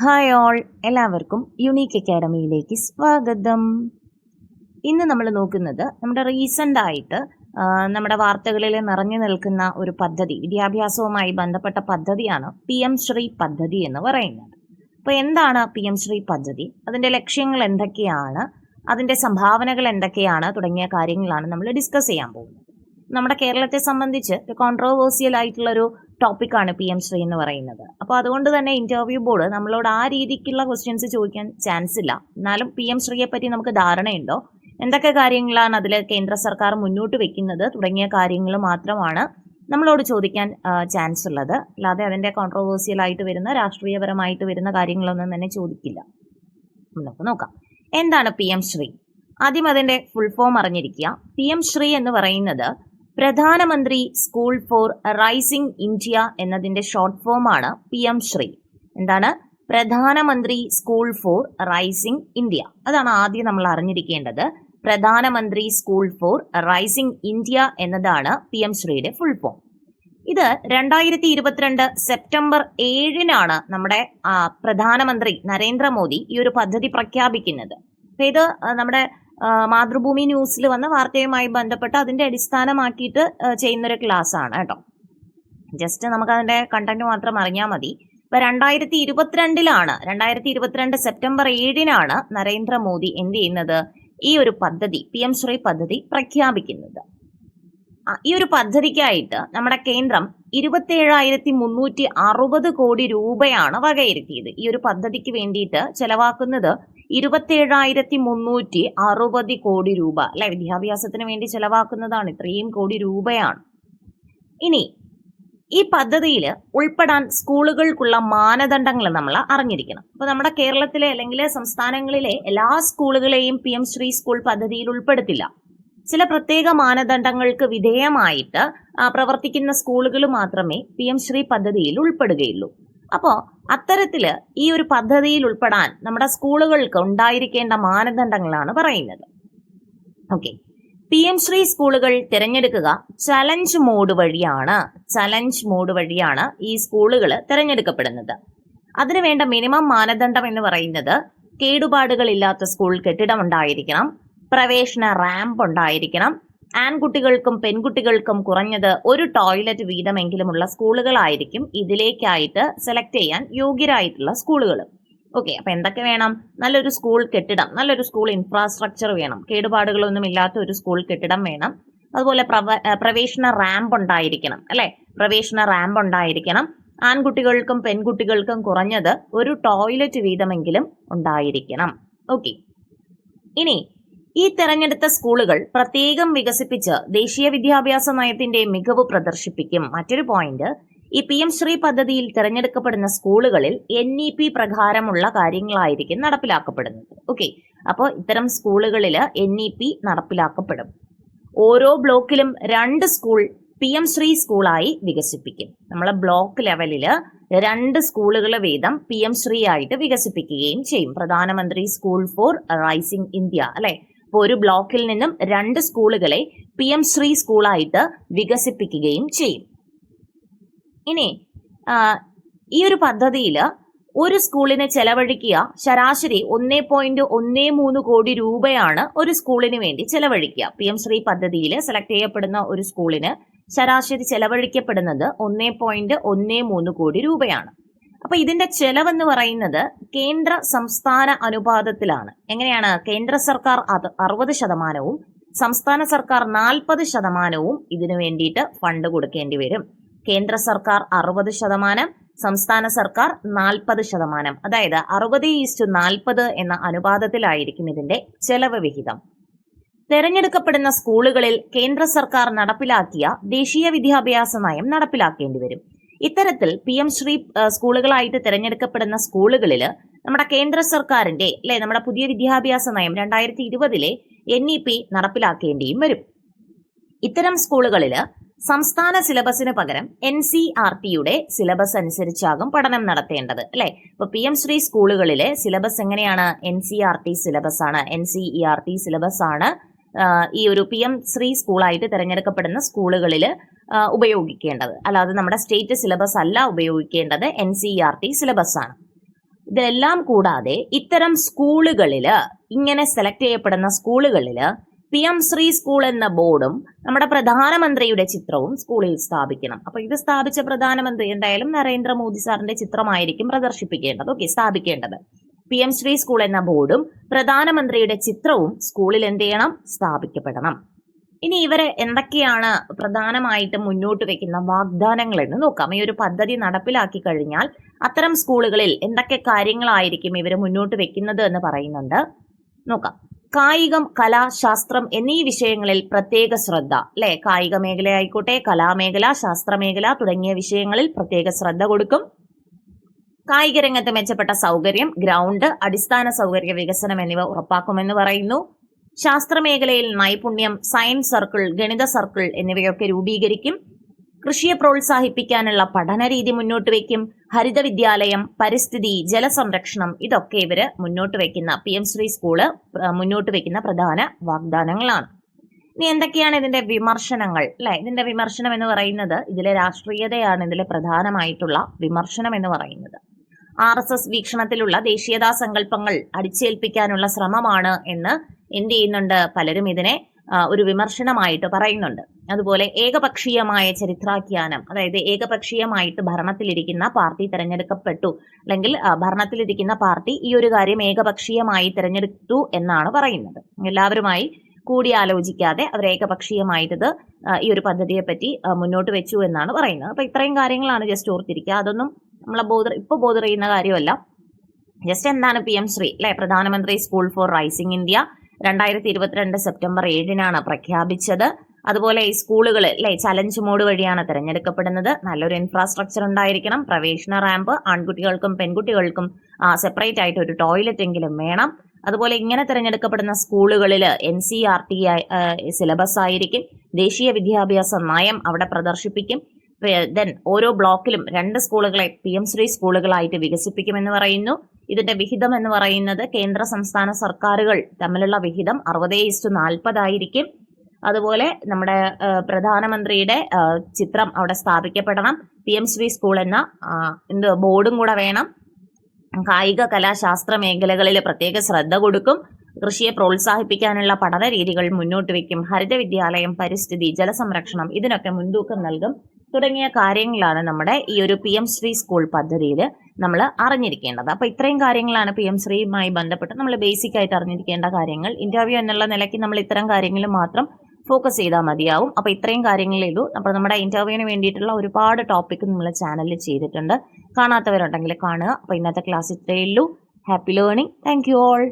Hi all. എല്ലാവർക്കും unique അക്കാഡമിയിലേക്ക് സ്വാഗതം. ഇന്ന് നമ്മൾ നോക്കുന്നത് നമ്മുടെ റീസെന്റ് ആയിട്ട് നമ്മുടെ വാർത്തകളിൽ നിറഞ്ഞു നിൽക്കുന്ന ഒരു പദ്ധതി വിദ്യാഭ്യാസവുമായി ബന്ധപ്പെട്ട പദ്ധതിയാണ് പി എം ശ്രീ പദ്ധതി എന്ന് പറയുന്നത്. അപ്പോൾ എന്താണ് പി എം ശ്രീ പദ്ധതി? അതിന്റെ ലക്ഷ്യങ്ങൾ എന്തൊക്കെയാണ്? അതിന്റെ സംഭാവനകൾ എന്തൊക്കെയാണ്? തുടങ്ങിയ കാര്യങ്ങളാണ് നമ്മൾ ഡിസ്കസ് ചെയ്യാൻ പോകുന്നത്. നമ്മുടെ കേരളത്തെ സംബന്ധിച്ച് ഒരു കോൺട്രോവേഴ്സിയൽ ആയിട്ടുള്ളൊരു ടോപ്പിക്കാണ് പി എം ശ്രീ എന്ന് പറയുന്നത്. അപ്പോൾ അതുകൊണ്ട് തന്നെ ഇന്റർവ്യൂ ബോർഡ് നമ്മളോട് ആ രീതിക്കുള്ള ക്വസ്റ്റ്യൻസ് ചോദിക്കാൻ ചാൻസ് ഇല്ല. എന്നാലും പി എം ശ്രീയെ പറ്റി നമുക്ക് ധാരണയുണ്ടോ? എന്തൊക്കെ കാര്യങ്ങളാണ് അതിൽ കേന്ദ്ര സർക്കാർ മുന്നോട്ട് വെക്കുന്നത്? തുടങ്ങിയ കാര്യങ്ങൾ മാത്രമാണ് നമ്മളോട് ചോദിക്കാൻ ചാൻസ് ഉള്ളത്. അല്ലാതെ അതിന്റെ കോൺട്രോവേഴ്സിയൽ ആയിട്ട് വരുന്ന രാഷ്ട്രീയപരമായിട്ട് വരുന്ന കാര്യങ്ങളൊന്നും തന്നെ ചോദിക്കില്ല. നമുക്ക് നോക്കാം. എന്താണ് പി എം ശ്രീ? ആദ്യം അതിന്റെ ഫുൾ ഫോം അറിഞ്ഞിരിക്കുക. പി എം ശ്രീ എന്ന് പറയുന്നത് പ്രധാനമന്ത്രി സ്കൂൾ ഫോർ റൈസിംഗ് ഇന്ത്യ എന്നതിന്റെ ഷോർട്ട് ഫോമാണ് പി എം ശ്രീ. എന്താണ്? പ്രധാനമന്ത്രി സ്കൂൾ ഫോർ റൈസിംഗ് ഇന്ത്യ. അതാണ് ആദ്യം നമ്മൾ അറിഞ്ഞിരിക്കേണ്ടത്. പ്രധാനമന്ത്രി സ്കൂൾ ഫോർ റൈസിംഗ് ഇന്ത്യ എന്നതാണ് പി എം ശ്രീയുടെ ഫുൾ ഫോം. ഇത് രണ്ടായിരത്തി ഇരുപത്തിരണ്ട് സെപ്റ്റംബർ ഏഴിനാണ് നമ്മുടെ പ്രധാനമന്ത്രി നരേന്ദ്രമോദി ഈ ഒരു പദ്ധതി പ്രഖ്യാപിക്കുന്നത്. ഇത് നമ്മുടെ മാതൃഭൂമി ന്യൂസിൽ വന്ന വാർത്തയുമായി ബന്ധപ്പെട്ട് അതിന്റെ അടിസ്ഥാനമാക്കിയിട്ട് ചെയ്യുന്നൊരു ക്ലാസ് ആണ് കേട്ടോ. ജസ്റ്റ് നമുക്ക് അതിന്റെ കണ്ടന്റ് മാത്രം അറിഞ്ഞാൽ മതി. ഇപ്പൊ രണ്ടായിരത്തി ഇരുപത്തിരണ്ടിലാണ് രണ്ടായിരത്തി ഇരുപത്തിരണ്ട് സെപ്റ്റംബർ ഏഴിനാണ് നരേന്ദ്രമോദി എന്ത് ചെയ്യുന്നത്? ഈ ഒരു പദ്ധതി പി എം ശ്രീ പദ്ധതി പ്രഖ്യാപിക്കുന്നത്. ഈ ഒരു പദ്ധതിക്കായിട്ട് നമ്മുടെ കേന്ദ്രം ഇരുപത്തേഴായിരത്തി മുന്നൂറ്റി അറുപത് കോടി രൂപയാണ് വകയിരുത്തിയത്. ഈ ഒരു പദ്ധതിക്ക് വേണ്ടിയിട്ട് ചെലവാക്കുന്നത് ഇരുപത്തേഴായിരത്തി മുന്നൂറ്റി അറുപത് കോടി രൂപ. അല്ലെ? വിദ്യാഭ്യാസത്തിന് വേണ്ടി ചെലവാക്കുന്നതാണ്. ഇത്രയും കോടി രൂപയാണ്. ഇനി ഈ പദ്ധതിയിൽ ഉൾപ്പെടാൻ സ്കൂളുകൾക്കുള്ള മാനദണ്ഡങ്ങൾ നമ്മൾ അറിഞ്ഞിരിക്കണം. അപ്പോൾ നമ്മുടെ കേരളത്തിലെ അല്ലെങ്കിൽ സംസ്ഥാനങ്ങളിലെ എല്ലാ സ്കൂളുകളെയും പി എം ശ്രീ സ്കൂൾ പദ്ധതിയിൽ ഉൾപ്പെടുത്തില്ല. ചില പ്രത്യേക മാനദണ്ഡങ്ങൾക്ക് വിധേയമായിട്ട് പ്രവർത്തിക്കുന്ന സ്കൂളുകൾ മാത്രമേ പി എം ശ്രീ പദ്ധതിയിൽ ഉൾപ്പെടുകയുള്ളൂ. അപ്പോൾ അത്തരത്തിൽ ഈ ഒരു പദ്ധതിയിൽ ഉൾപ്പെടാൻ നമ്മുടെ സ്കൂളുകൾക്ക് ഉണ്ടായിരിക്കേണ്ട മാനദണ്ഡങ്ങളാണ് പറയുന്നത്. ഓക്കെ. പി എം ശ്രീ സ്കൂളുകൾ തിരഞ്ഞെടുക്കുക ചലഞ്ച് മോഡ് വഴിയാണ്. ചലഞ്ച് മോഡ് വഴിയാണ് ഈ സ്കൂളുകൾ തിരഞ്ഞെടുക്കപ്പെടുന്നത്. അതിന് വേണ്ട മിനിമം മാനദണ്ഡം എന്ന് പറയുന്നത് കേടുപാടുകളില്ലാത്ത സ്കൂൾ കെട്ടിടം ഉണ്ടായിരിക്കണം. പ്രവേശന റാമ്പ് ഉണ്ടായിരിക്കണം. ആൺകുട്ടികൾക്കും പെൺകുട്ടികൾക്കും കുറഞ്ഞത് ഒരു ടോയ്ലറ്റ് വീതമെങ്കിലുമുള്ള സ്കൂളുകളായിരിക്കും ഇതിലേക്കായിട്ട് സെലക്ട് ചെയ്യാൻ യോഗ്യരായിട്ടുള്ള സ്കൂളുകൾ ഓക്കെ അപ്പൊ എന്തൊക്കെ വേണം? നല്ലൊരു സ്കൂൾ കെട്ടിടം നല്ലൊരു സ്കൂൾ ഇൻഫ്രാസ്ട്രക്ചർ വേണം. കേടുപാടുകളൊന്നും ഇല്ലാത്ത ഒരു സ്കൂൾ കെട്ടിടം വേണം. അതുപോലെ പ്രവ- പ്രവേശന റാമ്പ് ഉണ്ടായിരിക്കണം അല്ലെ? പ്രവേശന റാമ്പ് ഉണ്ടായിരിക്കണം. ആൺകുട്ടികൾക്കും പെൺകുട്ടികൾക്കും കുറഞ്ഞത് ഒരു ടോയ്ലറ്റ് വീതമെങ്കിലും ഉണ്ടായിരിക്കണം. ഓക്കെ ഇനി ഈ തെരഞ്ഞെടുത്ത സ്കൂളുകൾ പ്രത്യേകം വികസിപ്പിച്ച് ദേശീയ വിദ്യാഭ്യാസ നയത്തിന്റെ മികവ് പ്രദർശിപ്പിക്കും. മറ്റൊരു പോയിന്റ് ഈ പി എം ശ്രീ പദ്ധതിയിൽ തിരഞ്ഞെടുക്കപ്പെടുന്ന സ്കൂളുകളിൽ എൻ ഇ പി പ്രകാരമുള്ള കാര്യങ്ങളായിരിക്കും നടപ്പിലാക്കപ്പെടുന്നത്. ഓക്കെ അപ്പോൾ ഇത്തരം സ്കൂളുകളിൽ എൻ ഇ പി നടപ്പിലാക്കപ്പെടും. ഓരോ ബ്ലോക്കിലും രണ്ട് സ്കൂൾ പി എം ശ്രീ സ്കൂളായി വികസിപ്പിക്കും. നമ്മളെ ബ്ലോക്ക് ലെവലിൽ രണ്ട് സ്കൂളുകൾ വീതം പി എം ശ്രീ ആയിട്ട് വികസിപ്പിക്കുകയും ചെയ്യും. പ്രധാനമന്ത്രി സ്കൂൾ ഫോർ റൈസിംഗ് ഇന്ത്യ അല്ലെ? അപ്പോൾ ഒരു ബ്ലോക്കിൽ നിന്നും രണ്ട് സ്കൂളുകളെ പി എം ശ്രീ സ്കൂളായിട്ട് വികസിപ്പിക്കുകയും ചെയ്യും. ഇനി ഈ ഒരു പദ്ധതിയിൽ ഒരു സ്കൂളിന് ചെലവഴിക്കുക ശരാശരി ഒന്നേ പോയിന്റ് ഒന്നേ മൂന്ന് കോടി രൂപയാണ് ഒരു സ്കൂളിന് വേണ്ടി ചെലവഴിക്കുക. പി എം ശ്രീ പദ്ധതിയിൽ സെലക്ട് ചെയ്യപ്പെടുന്ന ഒരു സ്കൂളിന് ശരാശരി ചെലവഴിക്കപ്പെടുന്നത് ഒന്നേ പോയിന്റ് ഒന്നേ മൂന്ന് കോടി രൂപയാണ്. അപ്പൊ ഇതിന്റെ ചെലവെന്ന് പറയുന്നത് കേന്ദ്ര സംസ്ഥാന അനുപാതത്തിലാണ്. എങ്ങനെയാണ്? കേന്ദ്ര സർക്കാർ അത് അറുപത് ശതമാനവും സംസ്ഥാന സർക്കാർ നാൽപ്പത് ശതമാനവും ഇതിനു വേണ്ടിയിട്ട് ഫണ്ട് കൊടുക്കേണ്ടി വരും. കേന്ദ്ര സർക്കാർ അറുപത് ശതമാനം സംസ്ഥാന സർക്കാർ നാൽപ്പത് ശതമാനം. അതായത് അറുപത് ഈസ്റ്റു നാൽപ്പത് എന്ന അനുപാതത്തിലായിരിക്കും ഇതിന്റെ ചെലവ് വിഹിതം. തെരഞ്ഞെടുക്കപ്പെടുന്ന സ്കൂളുകളിൽ കേന്ദ്ര സർക്കാർ നടപ്പിലാക്കിയ ദേശീയ വിദ്യാഭ്യാസ നയം നടപ്പിലാക്കേണ്ടി വരും. ഇത്തരത്തിൽ പി എം ശ്രീ സ്കൂളുകളായിട്ട് തിരഞ്ഞെടുക്കപ്പെടുന്ന സ്കൂളുകളിൽ നമ്മുടെ കേന്ദ്ര സർക്കാരിന്റെ അല്ലെ നമ്മുടെ പുതിയ വിദ്യാഭ്യാസ നയം രണ്ടായിരത്തി ഇരുപതിലെ എൻ ഇ പി നടപ്പിലാക്കേണ്ടിയും വരും. ഇത്തരം സ്കൂളുകളിൽ സംസ്ഥാന സിലബസിന് പകരം എൻ സി ആർ ടിയുടെ സിലബസ് അനുസരിച്ചാകും പഠനം നടത്തേണ്ടത് അല്ലെ? ഇപ്പൊ പി എം ശ്രീ സ്കൂളുകളിലെ സിലബസ് എങ്ങനെയാണ്? N C R T syllabus ആണ് N C E R T syllabus ആണ് ഈ ഒരു പി എം ശ്രീ സ്കൂളായിട്ട് തിരഞ്ഞെടുക്കപ്പെടുന്ന സ്കൂളുകളിൽ ഉപയോഗിക്കേണ്ടത്. അല്ലാതെ നമ്മുടെ സ്റ്റേറ്റ് സിലബസ് അല്ല ഉപയോഗിക്കേണ്ടത് N C R T syllabus ആണ് ഇതെല്ലാം കൂടാതെ ഇത്തരം സ്കൂളുകളിൽ ഇങ്ങനെ സെലക്ട് ചെയ്യപ്പെടുന്ന സ്കൂളുകളിൽ പി എം ശ്രീ സ്കൂൾ എന്ന ബോർഡും നമ്മുടെ പ്രധാനമന്ത്രിയുടെ ചിത്രവും സ്കൂളിൽ സ്ഥാപിക്കണം. അപ്പൊ ഇത് സ്ഥാപിച്ച പ്രധാനമന്ത്രി എന്തായാലും നരേന്ദ്രമോദി സാറിന്റെ ചിത്രമായിരിക്കും പ്രദർശിപ്പിക്കേണ്ടത് ഓക്കെ സ്ഥാപിക്കേണ്ടത്. പി എം ശ്രീ സ്കൂൾ എന്ന ബോർഡും പ്രധാനമന്ത്രിയുടെ ചിത്രവും സ്കൂളിൽ എന്ത് ചെയ്യണം? സ്ഥാപിക്കപ്പെടണം. ഇനി ഇവരെ എന്തൊക്കെയാണ് പ്രധാനമായിട്ടും മുന്നോട്ട് വെക്കുന്ന വാഗ്ദാനങ്ങൾ എന്ന് നോക്കാം. ഈ ഒരു പദ്ധതി നടപ്പിലാക്കി കഴിഞ്ഞാൽ അത്തരം സ്കൂളുകളിൽ എന്തൊക്കെ കാര്യങ്ങളായിരിക്കും ഇവർ മുന്നോട്ട് വെക്കുന്നത് എന്ന് പറയുന്നുണ്ട്. നോക്കാം. കായികം കല ശാസ്ത്രം എന്നീ വിഷയങ്ങളിൽ പ്രത്യേക ശ്രദ്ധ അല്ലെ? കായിക മേഖലയായിക്കോട്ടെ കലാമേഖല ശാസ്ത്രമേഖല തുടങ്ങിയ വിഷയങ്ങളിൽ പ്രത്യേക ശ്രദ്ധ കൊടുക്കും. കായിക രംഗത്ത് മെച്ചപ്പെട്ട സൗകര്യം ഗ്രൗണ്ട് അടിസ്ഥാന സൗകര്യ വികസനം എന്നിവ ഉറപ്പാക്കുമെന്ന് പറയുന്നു. ശാസ്ത്രമേഖലയിൽ നൈപുണ്യം സയൻസ് സർക്കിൾ ഗണിത സർക്കിൾ എന്നിവയൊക്കെ രൂപീകരിക്കും. കൃഷിയെ പ്രോത്സാഹിപ്പിക്കാനുള്ള പഠനരീതി മുന്നോട്ട് വയ്ക്കും. ഹരിത വിദ്യാലയം പരിസ്ഥിതി ജലസംരക്ഷണം ഇതൊക്കെ ഇവർ മുന്നോട്ട് വയ്ക്കുന്ന പി എം ശ്രീ സ്കൂൾ മുന്നോട്ട് വയ്ക്കുന്ന പ്രധാന വാഗ്ദാനങ്ങളാണ്. ഇനി എന്തൊക്കെയാണ് ഇതിന്റെ വിമർശനങ്ങൾ? അല്ലെ? ഇതിന്റെ വിമർശനം എന്ന് പറയുന്നത് ഇതിലെ രാഷ്ട്രീയതയാണ് ഇതിലെ പ്രധാനമായിട്ടുള്ള വിമർശനം എന്ന് പറയുന്നത്. ആർ എസ് എസ് വീക്ഷണത്തിലുള്ള ദേശീയതാ സങ്കല്പങ്ങൾ അടിച്ചേൽപ്പിക്കാനുള്ള ശ്രമമാണ് എന്ന് എന്ത് ചെയ്യുന്നുണ്ട് പലരും ഇതിനെ ഒരു വിമർശനമായിട്ട് പറയുന്നുണ്ട്. അതുപോലെ ഏകപക്ഷീയമായ ചരിത്രാഖ്യാനം അതായത് ഏകപക്ഷീയമായിട്ട് ഭരണത്തിലിരിക്കുന്ന പാർട്ടി തിരഞ്ഞെടുക്കപ്പെട്ടു അല്ലെങ്കിൽ ഭരണത്തിലിരിക്കുന്ന പാർട്ടി ഈ ഒരു കാര്യം ഏകപക്ഷീയമായി തിരഞ്ഞെടുത്തു എന്നാണ് പറയുന്നത്. എല്ലാവരുമായി കൂടിയാലോചിക്കാതെ അവർ ഏകപക്ഷീയമായിട്ട് ഈ ഒരു പദ്ധതിയെ പറ്റി മുന്നോട്ട് വെച്ചു എന്നാണ് പറയുന്നത്. അപ്പൊ ഇത്രയും കാര്യങ്ങളാണ് ജസ്റ്റ് ഓർത്തിരിക്കുക. അതൊന്നും നമ്മളെ ബോധർ ഇപ്പൊ ബോധർ ചെയ്യുന്ന കാര്യമല്ല. ജസ്റ്റ് എന്താണ് പി എം ശ്രീ അല്ലെ പ്രധാനമന്ത്രി സ്കൂൾ ഫോർ റൈസിംഗ് ഇന്ത്യ രണ്ടായിരത്തി ഇരുപത്തിരണ്ട് സെപ്റ്റംബർ ഏഴിനാണ് പ്രഖ്യാപിച്ചത്. അതുപോലെ ഈ സ്കൂളുകൾ അല്ലെ ചലഞ്ച് മോഡ് വഴിയാണ് തിരഞ്ഞെടുക്കപ്പെടുന്നത്. നല്ലൊരു ഇൻഫ്രാസ്ട്രക്ചർ ഉണ്ടായിരിക്കണം. പ്രവേശന റാമ്പ് ആൺകുട്ടികൾക്കും പെൺകുട്ടികൾക്കും സെപ്പറേറ്റ് ആയിട്ട് ഒരു ടോയ്ലറ്റ് എങ്കിലും വേണം. അതുപോലെ ഇങ്ങനെ തിരഞ്ഞെടുക്കപ്പെടുന്ന സ്കൂളുകളിൽ N C R T syllabus ആയിരിക്കും. ദേശീയ വിദ്യാഭ്യാസ നയം അവിടെ പ്രദർശിപ്പിക്കും. ദെൻ ഓരോ ബ്ലോക്കിലും രണ്ട് സ്കൂളുകളെ പി എം ശ്രീ സ്കൂളുകളായിട്ട് വികസിപ്പിക്കുമെന്ന് പറയുന്നു. ഇതിന്റെ വിഹിതം എന്ന് പറയുന്നത് കേന്ദ്ര സംസ്ഥാന സർക്കാരുകൾ തമ്മിലുള്ള വിഹിതം അറുപത് ഇസ്റ്റു നാൽപ്പതായിരിക്കും അതുപോലെ നമ്മുടെ പ്രധാനമന്ത്രിയുടെ ചിത്രം അവിടെ സ്ഥാപിക്കപ്പെടണം. പി എം ശ്രീ സ്കൂൾ എന്ന എന്ത് ബോർഡും കൂടെ വേണം. കായിക കലാശാസ്ത്ര മേഖലകളിൽ പ്രത്യേക ശ്രദ്ധ കൊടുക്കും. കൃഷിയെ പ്രോത്സാഹിപ്പിക്കാനുള്ള പഠന രീതികൾ മുന്നോട്ട് വയ്ക്കും. ഹരിത വിദ്യാലയം പരിസ്ഥിതി ജലസംരക്ഷണം ഇതിനൊക്കെ മുൻതൂക്കം നൽകും. തുടങ്ങിയ കാര്യങ്ങളാണ് നമ്മുടെ ഈ ഒരു പി എം ശ്രീ സ്കൂൾ പദ്ധതിയിൽ നമ്മൾ അറിഞ്ഞിരിക്കേണ്ടത്. അപ്പോൾ ഇത്രയും കാര്യങ്ങളാണ് പി എം ശ്രീയുമായി ബന്ധപ്പെട്ട് നമ്മൾ ബേസിക് ആയിട്ട് അറിഞ്ഞിരിക്കേണ്ട കാര്യങ്ങൾ. ഇന്റർവ്യൂ എന്നുള്ള നിലയ്ക്ക് നമ്മൾ ഇത്തരം കാര്യങ്ങൾ മാത്രം ഫോക്കസ് ചെയ്താൽ മതിയാവും. അപ്പോൾ ഇത്രയും കാര്യങ്ങൾ ചെയ്തു. അപ്പോൾ നമ്മുടെ ഇന്റർവ്യൂവിന് വേണ്ടിയിട്ടുള്ള ഒരുപാട് ടോപ്പിക് നമ്മൾ ചാനലിൽ ചെയ്തിട്ടുണ്ട്. കാണാത്തവരുണ്ടെങ്കിൽ കാണുക. അപ്പോൾ ഇന്നത്തെ ക്ലാസ് ഇത്രയേ ഉള്ളൂ. Happy learning thank you all